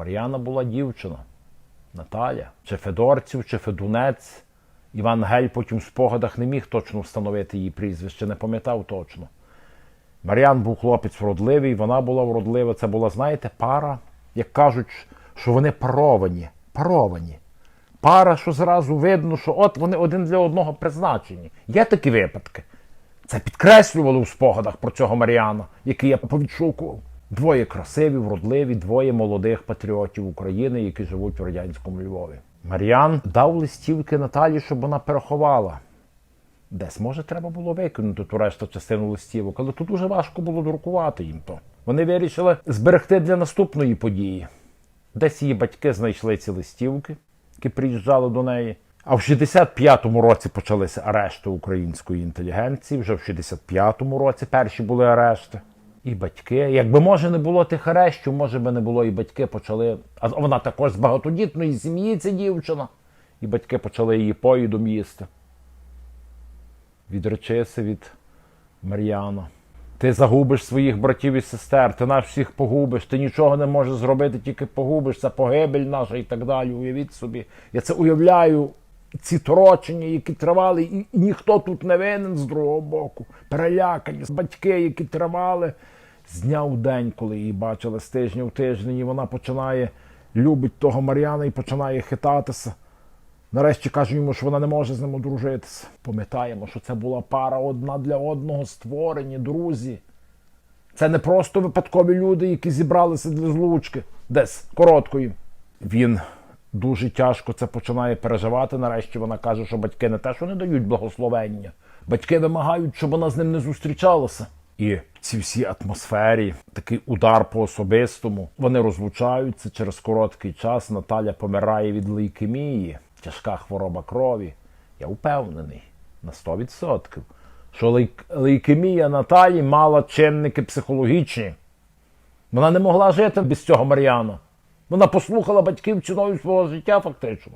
Мар'яна була дівчина. Наталя, чи Федорців, чи Федунець. Іван Гель потім в спогадах не міг точно встановити її прізвище, не пам'ятав точно. Мар'ян був хлопець вродливий, вона була вродлива. Це була, знаєте, пара, як кажуть, що вони паровані. Паровані. Пара, що зразу видно, що от вони один для одного призначені. Є такі випадки. Це підкреслювали у спогадах про цього Мар'яна, який я повідшукував. Двоє красиві, вродливі, двоє молодих патріотів України, які живуть у радянському Львові. Мар'ян дав листівки Наталі, щоб вона переховала. Десь, може, треба було викинути ту решту частину листівок, але тут дуже важко було друкувати їм то. Вони вирішили зберегти для наступної події. Десь її батьки знайшли ці листівки, які приїжджали до неї. А в 65-му році почалися арешти української інтелігенції. Вже в 65-му році перші були арешти. І батьки. Якби може не було тих арештів, може би не було, і батьки почали. А вона також з багатодітної сім'ї, ця дівчина. І батьки почали її поїдом їсти. Відречися від Мар'яна. Ти загубиш своїх братів і сестер, ти нас всіх погубиш, ти нічого не можеш зробити, тільки погубиш, це погибель наша і так далі. Уявіть собі. Я це уявляю, ці торочення, які тривали, і, ніхто тут не винен з другого боку. Перелякані батьки, які тривали з дня в день, коли її бачили з тижня в тиждень, і вона починає любить того Мар'яна і починає хитатися. Нарешті каже йому, що вона не може з ним одружитися. Пам'ятаємо, що це була пара одна для одного створені, друзі. Це не просто випадкові люди, які зібралися для злучки десь короткої. Він дуже тяжко це починає переживати. Нарешті вона каже, що батьки не те, що не дають благословення. Батьки вимагають, щоб вона з ним не зустрічалася. І в цій всій атмосфері такий удар по особистому. Вони розлучаються через короткий час. Наталя помирає від лейкемії, тяжка хвороба крові. Я впевнений на 100%, що лейк... лейкемія Наталі мала чинники психологічні. Вона не могла жити без цього Мар'яна. Вона послухала батьків ціною свого життя, фактично.